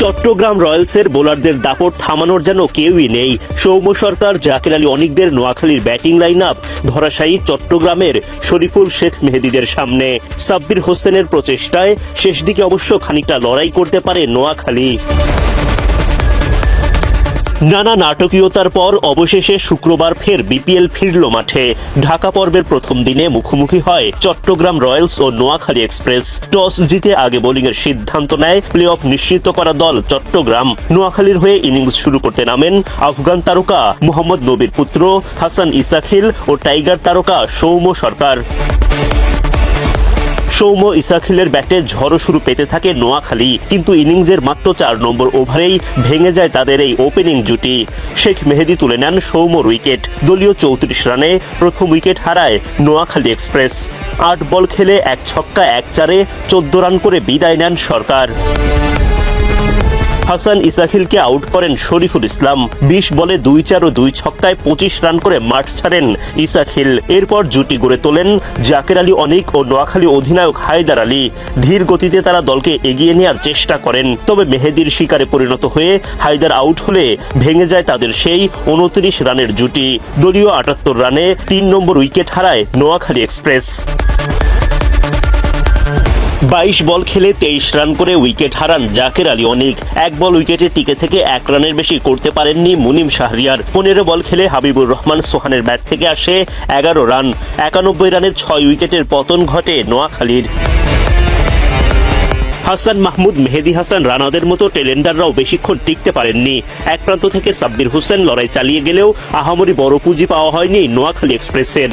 চট্টগ্রাম রয়্যালসের বোলারদের দাপট থামানোর যেন কেউই নেই। সৌম্য সরকার জাকির আলী অনিকদের নোয়াখালীর ব্যাটিং লাইন আপ ধরাশায়ী চট্টগ্রামের শরীফুল শেখ মেহেদিদের সামনে। সাব্বির হোসেনের প্রচেষ্টায় শেষ দিকে অবশ্য খানিকটা লড়াই করতে পারে নোয়াখালী। নানা নাটকীয়তার পর অবশেষে শুক্রবার ফের বিপিএল ফিরল মাঠে। ঢাকা পর্বের প্রথম দিনে মুখোমুখি হয় চট্টগ্রাম রয়্যালস ও নোয়াখালী এক্সপ্রেস। টস জিতে আগে বোলিংয়ের সিদ্ধান্ত নেয় প্লে অফ নিশ্চিত করা দল চট্টগ্রাম। নোয়াখালীর হয়ে ইনিংস শুরু করতে নামেন আফগান তারকা মোহাম্মদ নবীর পুত্র, হাসান ইসাখিল ও টাইগার তারকা সৌম্য সরকার। সৌম্য ইসাখিলের ব্যাটে ঝড়ো শুরু পেতে থাকে নোয়াখালী। কিন্তু ইনিংসের মাত্র চার নম্বর ওভারেই ভেঙে যায় তাদের এই ওপেনিং জুটি। শেখ মেহেদি তুলে নেন সৌম্যর উইকেট। দলীয় চৌত্রিশ রানে প্রথম উইকেট হারায় নোয়াখালী এক্সপ্রেস। আট বল খেলে এক ছক্কা এক চারে চোদ্দ রান করে বিদায় নেন সরকার। হাসান ইসাখিলকে আউট করেন শরীফুল ইসলাম। বিশ বলে দুই চার ও দুই ছক্কায় পঁচিশ রান করে মাঠ ছাড়েন ইসাখিল। এরপর জুটি গড়ে তোলেন জাকের আলী অনিক ও নোয়াখালী অধিনায়ক হায়দার আলী। ধীর গতিতে তারা দলকে এগিয়ে নেওয়ার চেষ্টা করেন। তবে মেহেদির শিকারে পরিণত হয়ে হায়দার আউট হলে ভেঙে যায় তাদের সেই উনত্রিশ রানের জুটি। দলীয় আটাত্তর রানে তিন নম্বর উইকেট হারায় নোয়াখালী এক্সপ্রেস। বাইশ বল খেলে তেইশ রান করে উইকেট হারান জাকের আলী অনিক। এক বল উইকেটে টিকে থেকে এক রানের বেশি করতে পারেননি মুনিম শাহরিয়ার। পনেরো বল খেলে হাবিবুর রহমান সোহানের ব্যাট থেকে আসে এগারো রান। একানব্বই রানের ছয় উইকেটের পতন ঘটে নোয়াখালীর। হাসান মাহমুদ, মেহেদি হাসান, রানাদের মতো টেলেন্ডাররাও বেশিক্ষণ টিকতে পারেননি। এক প্রান্ত থেকে সাব্বির হোসেন লড়াই চালিয়ে গেলেও আহামরি বড় পুঁজি পাওয়া হয়নি নোয়াখালী এক্সপ্রেসের।